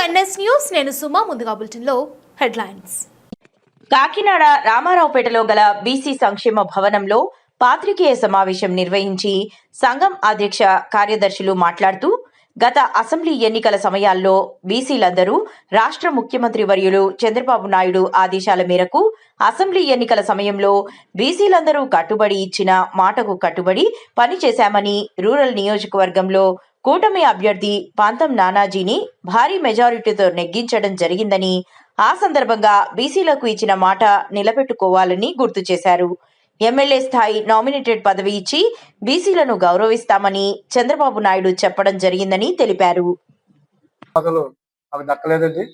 NS news నేను సుమా ముందుగా బులెటిన్లో హెడ్లైన్స్. కాకినాడ రామారావుపేటలో గల బీసీ సంక్షేమ భవనంలో పాత్రికేయ సమావేశం నిర్వహించి సంఘం అధ్యక్ష కార్యదర్శులు మాట్లాడుతూ గత అసెంబ్లీ ఎన్నికల సమయాల్లో బీసీలందరూ రాష్ట్ర ముఖ్యమంత్రి వర్యులు చంద్రబాబు నాయుడు ఆదేశాల మేరకు అసెంబ్లీ ఎన్నికల సమయంలో బీసీలందరూ కట్టుబడి ఇచ్చిన మాటకు కట్టుబడి పనిచేశామని రూరల్ నియోజకవర్గంలో కూటమి అభ్యర్థి పాంతం నానాజీని భారీ మెజారిటీతో నెగ్గించడం జరిగిందని ఆ సందర్భంగా బీసీలకు ఇచ్చిన మాట నిలబెట్టుకోవాలని గుర్తు చేశారు. ఎమ్మెల్యే స్థాయి నామినేటెడ్ పదవి ఇచ్చి బీసీలను గౌరవిస్తామని చంద్రబాబు నాయుడు చెప్పడం జరిగిందని తెలిపారు. అవి దక్కలేదండి.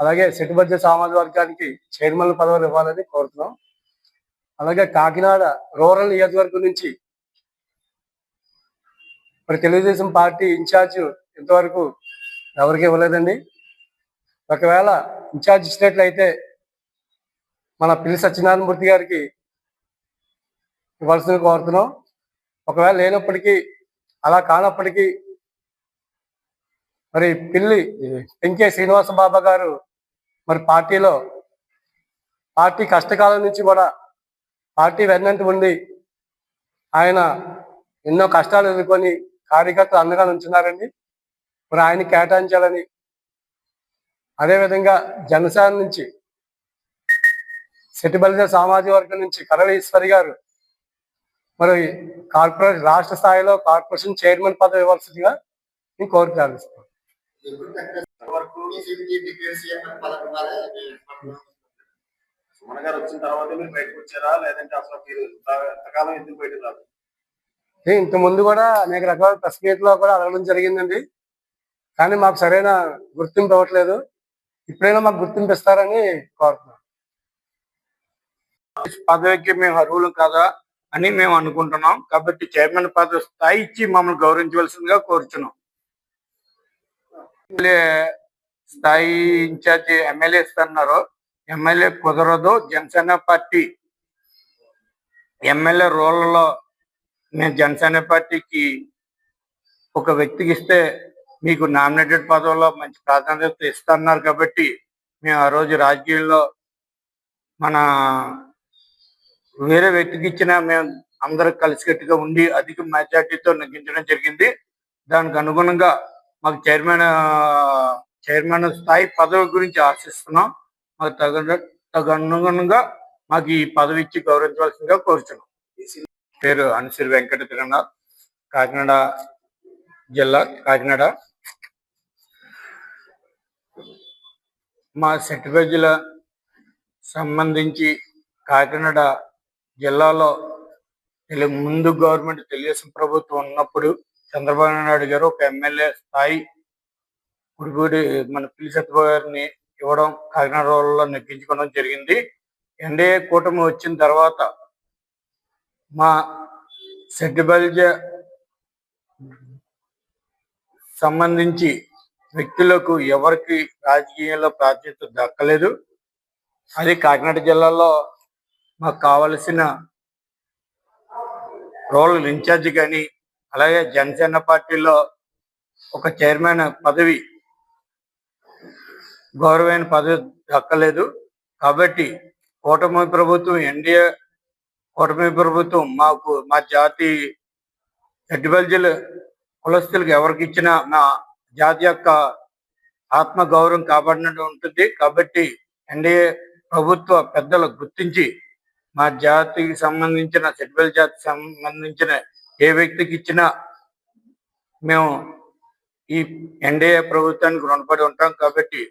అలాగే సెట్టుబడ్జె సామాజిక వర్గానికి చైర్మన్ పదవులు ఇవ్వాలని కోరుతున్నాం. అలాగే కాకినాడ రూరల్ నియోజకవర్గం నుంచి మరి తెలుగుదేశం పార్టీ ఇన్ఛార్జ్ ఇంతవరకు ఎవరికి ఇవ్వలేదండి. ఒకవేళ ఇన్ఛార్జ్ ఇచ్చినట్లయితే మన పిల్లి సత్యనారాయణమూర్తి గారికి ఇవ్వాల్సింది కోరుతున్నాం. ఒకవేళ లేనప్పటికీ అలా కానప్పటికీ మరి పిల్లి ఎంకే శ్రీనివాస బాబా గారు మరి పార్టీలో పార్టీ కష్టకాలం నుంచి కూడా పార్టీ వెన్నంటి ఉండి ఆయన ఎన్నో కష్టాలు ఎదుర్కొని కార్యకర్తలు అండగా ఉంచున్నారండి మరి ఆయన కేటాయించాలని అదేవిధంగా జనసేన నుంచి సెటిబలిజ సామాజిక వర్గం నుంచి కరళ ఈశ్వరి గారు మరి కార్పొరేషన్ రాష్ట్ర స్థాయిలో కార్పొరేషన్ చైర్మన్ పదవి ఇవ్వాల్సిందిగా నేను కోరిక ప్రార్థిస్తున్నాను సుమన్ గారు వచ్చిన తర్వాత మీరు బయటకు వచ్చారా? లేదంటే అసలు మీరు ఎంతకాలం ఎందుకు బయటకు రాదు ఇంతకుముందు ఇంత ముందు కూడా అనేక రకాల ప్రెస్ మీట్లో కూడా అడగడం జరిగిందండి. కానీ మాకు సరైన గుర్తింపు ఇవ్వట్లేదు. ఇప్పుడైనా మాకు గుర్తింపు ఇస్తారని కోరుతున్నాం. పదవికి మేము అర్హులు కదా అని మేము అనుకుంటున్నాం. కాబట్టి చైర్మన్ పదవి స్థాయి ఇచ్చి మమ్మల్ని గౌరవించవలసిందిగా కోరుచున్నాం. స్థాయి ఇన్ఛార్జి ఎమ్మెల్యే ఇస్తున్నారు ఎమ్మెల్యే కుదరదు. జనసేన పార్టీ ఎమ్మెల్యే రోల్లో నేను జనసేన పార్టీకి ఒక వ్యక్తికి ఇస్తే మీకు నామినేటెడ్ పదవిలో మంచి ప్రాధాన్యత ఇస్తున్నారు కాబట్టి మేము ఆ రోజు రాజకీయంలో మన వేరే వ్యక్తికి ఇచ్చిన మేము అందరూ కలిసికట్టుగా ఉండి అధిక మెజార్టీతో నెగ్గించడం జరిగింది. దానికి అనుగుణంగా మాకు చైర్మన్ చైర్మన్ స్థాయి పదవి గురించి ఆశిస్తున్నాం. మాకు తగ తగు అనుగుణంగా మాకు ఈ పదవి ఇచ్చి గౌరవించవలసిందిగా కోరుచున్నాం. పేరు అనసిరి వెంకట తిరునాథ్ కాకినాడ జిల్లా కాకినాడ. మా సెట్టిపేజీల సంబంధించి కాకినాడ జిల్లాలో తెలు- ముందు గవర్నమెంట్ తెలుగుదేశం ప్రభుత్వం ఉన్నప్పుడు చంద్రబాబు నాయుడు గారు ఒక ఎమ్మెల్యే స్థాయి గుడిపూడి మన పిల్లి సత్యబాబు గారిని ఇవ్వడం కాకినాడ రోడ్లో నెగ్గించుకోవడం జరిగింది. ఎన్డీఏ కూటమి వచ్చిన తర్వాత మా సెట్టిబల్జ సంబంధించి వ్యక్తులకు ఎవరికి రాజకీయంలో ప్రాధాన్యత దక్కలేదు. అది కాకినాడ జిల్లాలో మాకు కావలసిన రోల్ ఇన్ఛార్జ్ కానీ అలాగే జనసేన పార్టీలో ఒక చైర్మన్ పదవి గౌరవమైన పదవి దక్కలేదు. కాబట్టి కూటమి ప్రభుత్వం ఎన్డీఏ కూటమి ప్రభుత్వం మాకు మా జాతి ఎడ్బల్జీలు కులస్తులకు ఎవరికి ఇచ్చినా మా జాతి యొక్క ఆత్మ గౌరవం కాపాడినట్టు ఉంటుంది. కాబట్టి ఎన్డీఏ ప్రభుత్వ పెద్దలు గుర్తించి మా జాతికి సంబంధించిన సెడ్బల్ జాతికి సంబంధించిన ఏ వ్యక్తికి ఇచ్చినా మేము ఈ ఎన్డీఏ ప్రభుత్వానికి రుణపడి ఉంటాం. కాబట్టి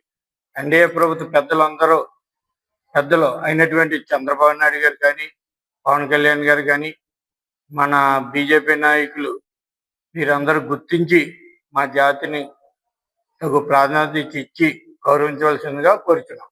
ఎన్డీఏ ప్రభుత్వ పెద్దలందరూ పెద్దలు అయినటువంటి చంద్రబాబు నాయుడు గారు కానీ పవన్ కళ్యాణ్ గారు కానీ మన బీజేపీ నాయకులు వీరందరూ గుర్తించి మా జాతిని తగు ప్రాధాన్యత ఇచ్చి గౌరవించవలసిందిగా కోరుతున్నాం